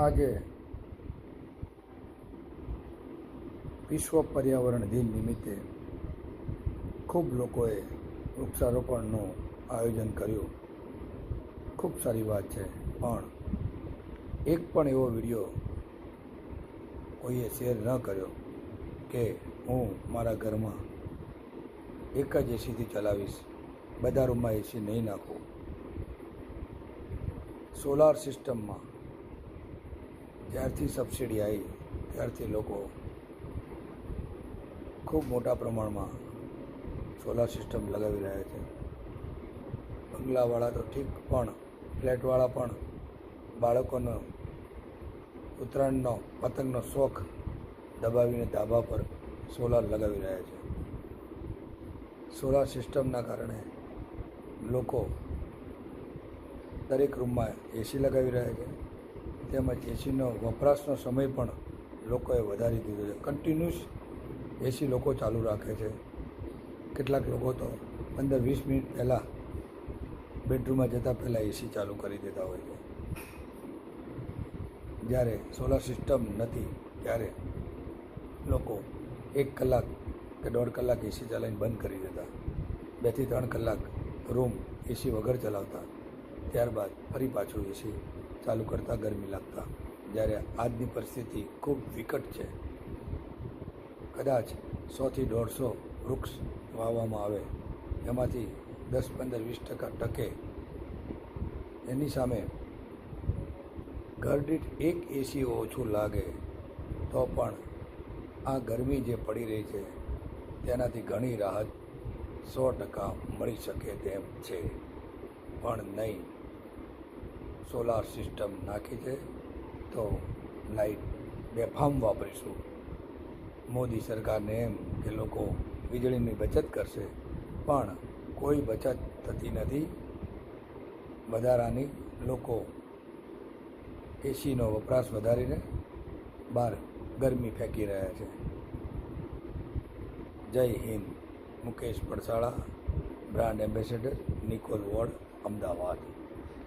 આજે વિશ્વ પર્યાવરણ દિન નિમિત્તે ખૂબ લોકોએ વૃક્ષારોપણનું આયોજન કર્યું. ખૂબ સારી વાત છે, પણ એક પણ એવો વીડિયો કોઈએ શેર ન કર્યો કે હું મારા ઘરમાં એક જ એસીથી ચલાવીશ, બધા રૂમમાં એસી નહીં નાખું. સોલાર સિસ્ટમમાં જ્યારથી સબસિડી આવી ત્યારથી લોકો ખૂબ મોટા પ્રમાણમાં સોલાર સિસ્ટમ લગાવી રહ્યા છે. બંગલાવાળા તો ઠીક પણ, ફ્લેટવાળા પણ, બાળકોનો ઉત્તરાયણનો, પતંગનો શોખ દબાવીને ધાબા પર સોલાર લગાવી રહ્યા છે. સોલાર સિસ્ટમના કારણે લોકો દરેક રૂમમાં એસી લગાવી રહ્યા છે. તેમજ એસીનો વપરાશનો સમય પણ લોકોએ વધારી દીધો છે. કન્ટિન્યુઅસ એસી લોકો ચાલુ રાખે છે. કેટલાક લોકો તો પંદર વીસ મિનિટ પહેલાં બેડરૂમમાં જતાં પહેલાં એસી ચાલુ કરી દેતા હોય છે. જ્યારે સોલાર સિસ્ટમ નથી, ત્યારે લોકો એક કલાક કે દોઢ કલાક એસી ચલાવીને બંધ કરી દેતા. બેથી ત્રણ કલાક રૂમ એસી વગર ચલાવતા. ત્યારબાદ ફરી પાછું એસી ચાલુ કરતાં ગરમી લાગતા. જ્યારે આજની પરિસ્થિતિ ખૂબ વિકટ છે. કદાચ સોથી દોઢસો વૃક્ષ વાવવામાં આવે. એમાંથી દસ પંદર વીસ ટકા ટકે. એની સામે ઘરદીઠ એક એસી ઓછું લાગે, તો પણ આ ગરમી જે પડી રહી છે, તેનાથી ઘણી રાહત સો ટકા મળી શકે તેમ છે. પણ નહીં. સોલાર સિસ્ટમ નાખી છે, તો લાઇટ બેફામ વાપરીશું. મોદી સરકારને એમ કે લોકો વીજળીની બચત કરશે, પણ કોઈ બચત થતી નથી. વધારાની લોકો એસીનો વપરાશ વધારીને બહાર ગરમી ફેંકી રહ્યા છે. Jai Hind, Mukesh Padsala, brand ambassador Nikol ward, Ahmedabad.